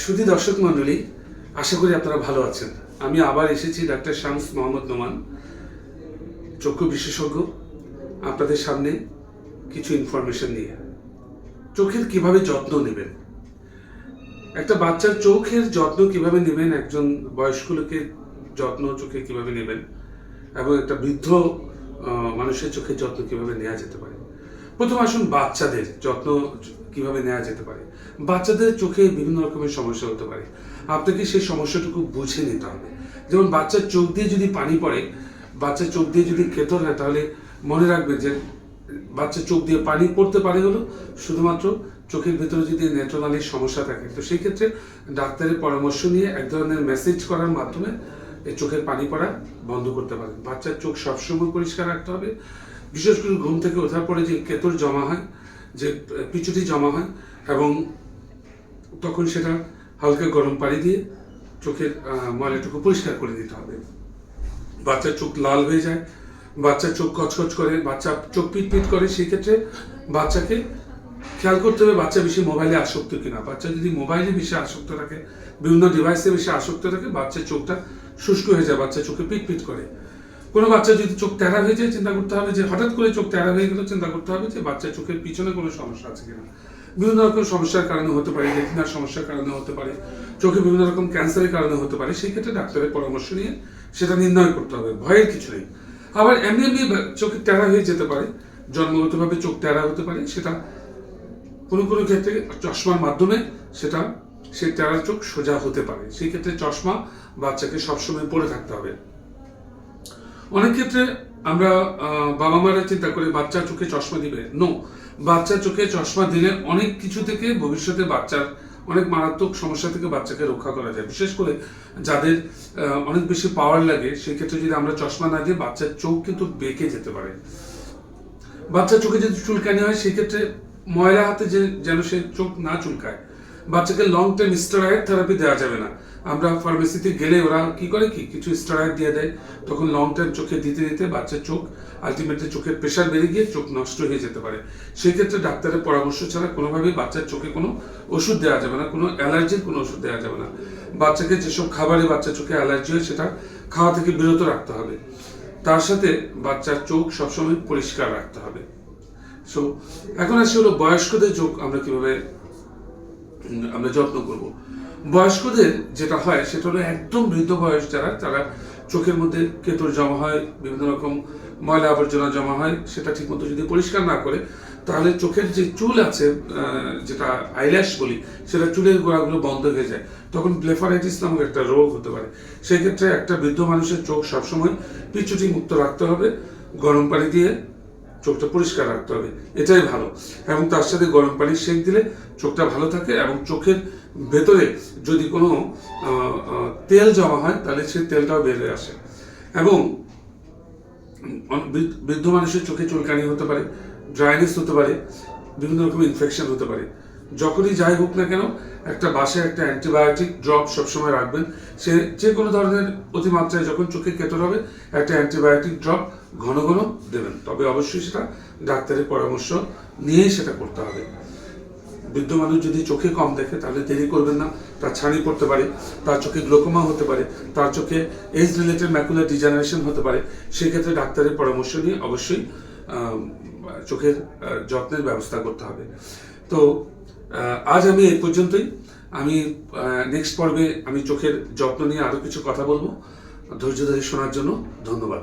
সুধী দর্শক মণ্ডলী, আশা করি আপনারা ভালো আছেন। আমি আবার এসেছি ডাক্তার শামস মোহাম্মদ নোমান, চক্ষু বিশেষজ্ঞ। আপনাদের সামনে কিছু ইনফরমেশন নিয়ে। চোখের কীভাবে যত্ন নেবেন? একটা বাচ্চার চোখের যত্ন কীভাবে নেবেন? একজন বয়স্ক লোকের যত্ন চোখে কীভাবে নেবেন? এবং একটা বৃদ্ধ মানুষের চোখের যত্ন কীভাবে নেওয়া যেতে পারে? প্রথম আসুন বাচ্চাদের যত্ন কীভাবে নেওয়া যেতে পারে। বাচ্চাদের চোখে বিভিন্ন রকমের সমস্যা হতে পারে। আপনাকে সেই সমস্যাটুকু বুঝে নিতে হবে। যেমন বাচ্চার চোখ দিয়ে যদি পানি পড়ে, বাচ্চার চোখ দিয়ে যদি কেতর হয় তাহলে মনে রাখবে যে বাচ্চার চোখ দিয়ে পানি পড়তে পারে হলো শুধুমাত্র চোখের ভেতরে যদি নেত্রনালীর সমস্যা থাকে। তো সেই ক্ষেত্রে ডাক্তারের পরামর্শ নিয়ে এক ধরনের মেসেজ করার মাধ্যমে এই চোখের পানি পড়া বন্ধ করতে পারেন। বাচ্চার চোখ সবসময় পরিষ্কার রাখতে হবে। বিশেষ করে ঘুম থেকে ওঠার পরে যে কেতর জমা হয়, যে পিছুটি জমা হয় এবং তখন সেটা হালকা গরম পানি দিয়ে চোখের ময়লাটুকু পরিষ্কার করে দিতে হবে। বাচ্চার চোখ লাল হয়ে যায়, বাচ্চার চোখ কচকচ করে, বাচ্চা চোখ পিট পিট করে, সেই ক্ষেত্রে বাচ্চাকে খেয়াল করতে হবে বাচ্চা বেশি মোবাইলে আসক্ত কিনা। বাচ্চা যদি মোবাইলে বেশি আসক্ত থাকে, বিভিন্ন ডিভাইসে বেশি আসক্ত থাকে, বাচ্চার চোখটা শুষ্ক হয়ে যায়, বাচ্চা চোখে পিট পিট করে। কোনো বাচ্চা যদি চোখ ট্যারা হয়ে যায়, চিন্তা করতে হবে যে হঠাৎ করে চোখ ট্যারা হয়ে গেল, চিন্তা করতে হবে যে বাচ্চার চোখের পিছনে কোনো সমস্যা আছে কিনা। বিভিন্ন রকম সমস্যার কারণে হতে পারে, রেটিনার সমস্যার কারণে হতে পারে, চোখে বিভিন্ন রকম ক্যান্সারের কারণে হতে পারে, সেই ক্ষেত্রে ডাক্তারের পরামর্শ নিয়ে সেটা নির্ণয় করতে হবে, ভয়ের কিছু নেই। আবার এমনি এমনি চোখে ট্যারা হয়ে যেতে পারে, জন্মগতভাবে চোখ ট্যারা হতে পারে, সেটা কোনো কোনো ক্ষেত্রে চশমার মাধ্যমে সেটা, সেই ট্যারা চোখ সোজা হতে পারে। সেই ক্ষেত্রে চশমা বাচ্চাকে সবসময় পরে থাকতে হবে। অনেক ক্ষেত্রে আমরা বাবা মারা চিন্তা করে বাচ্চার চোখে চশমা দিবে। নো বাচ্চার চোখে চশমা দিলে অনেক কিছু থেকে ভবিষ্যতে বাচ্চার অনেক মারাত্মক সমস্যা থেকে বাচ্চাকে রক্ষা করা যায়। বিশেষ করে যাদের অনেক বেশি পাওয়ার লাগে সেক্ষেত্রে যদি আমরা চশমা না দিই বাচ্চার চোখ কিন্তু বেঁকে যেতে পারে। বাচ্চার চোখে যদি চুলকানি হয় সেক্ষেত্রে ময়লা হাতে যে, যেন সে চোখ না চুলকায় বাচ্চাকে লং টাইম স্টেরয়েড থেরাপি দেওয়া যাবে না। আমরা ফার্মেসিতে গেলে ওরা কি করে কি? কিছু স্টেরয়েড দিয়ে দেয়। তখন লং টাইম চোখে দিতে দিতে বাচ্চার চোখ আলটিমেটলি চোখের প্রেশার বেড়ে গিয়ে চোখ নষ্ট হয়ে যেতে পারে। সেই ক্ষেত্রে ডাক্তারের পরামর্শ ছাড়া কোনোভাবেই বাচ্চার চোখে কোনো ওষুধ দেওয়া যাবে না, কোনো অ্যালার্জির কোনো ওষুধ দেওয়া যাবে না। বাচ্চাকে যেসব খাবারে বাচ্চার চোখে অ্যালার্জি হয় সেটা খাওয়া থেকে বিরত রাখতে হবে। তার সাথে বাচ্চার চোখ সবসময় পরিষ্কার রাখতে হবে। সো এখন আসি হলো বয়স্কদের চোখ আমরা কীভাবে আমরা যত্ন করব। বয়স্কদের যেটা হয়, সেটা হলো একদম বৃদ্ধ বয়স যারা, তারা চোখের মধ্যে কেতর জমা হয়, বিভিন্ন রকম ময়লা আবর্জনা জমা হয়, সেটা ঠিকমতো যদি পরিষ্কার না করে, তাহলে চোখের যে চুল আছে যেটা আইল্যাশ বলি, সেটা চুলের গোড়াগুলো বন্ধ হয়ে যায়। তখন ব্লেফারাইটিস নামক একটা রোগ হতে পারে। সেই ক্ষেত্রে একটা বৃদ্ধ মানুষের চোখ সবসময় পিছুটি মুক্ত রাখতে হবে, গরম পানি দিয়ে চোখটা পরিষ্কার রাখতে হবে। এটাই ভালো। এবং তার সাথে গরম পানি সেঁক দিলে চোখটা ভালো থাকে এবং চোখের ভেতরে যদি কোনো তেল জমা হয় তাহলে সেই তেলটাও বেড়ে আসে। এবং বৃদ্ধ মানুষের চোখে চুলকানি হতে পারে, ড্রাইনেস হতে পারে, বিভিন্ন রকম ইনফেকশন হতে পারে। যখনই যাই হোক না কেন, একটা বাসে একটা অ্যান্টিবায়োটিক ড্রপ সবসময় রাখবেন। সে যে কোনো ধরনের অতিমাত্রায় যখন চোখে কেটর হবে একটা অ্যান্টিবায়োটিক ড্রপ ঘন ঘন দেবেন। তবে অবশ্যই সেটা ডাক্তারের পরামর্শ নিয়েই সেটা করতে হবে। বৃদ্ধ মানুষ যদি চোখে কম দেখে, তাহলে দেরি করবেন না। তার ছানি পড়তে পারে, তার চোখে গ্লোকোমা হতে পারে, তার চোখে এজ রিলেটেড ম্যাকুলার ডিজেনারেশন হতে পারে। সেক্ষেত্রে ডাক্তারের পরামর্শ নিয়ে অবশ্যই চোখের যত্নের ব্যবস্থা করতে হবে। তো আজ আমি এই পর্যন্তই। আমি নেক্সট পর্বে আমি চোখের যত্ন নিয়ে আরও কিছু কথা বলব। ধৈর্য ধরে শোনার জন্য ধন্যবাদ।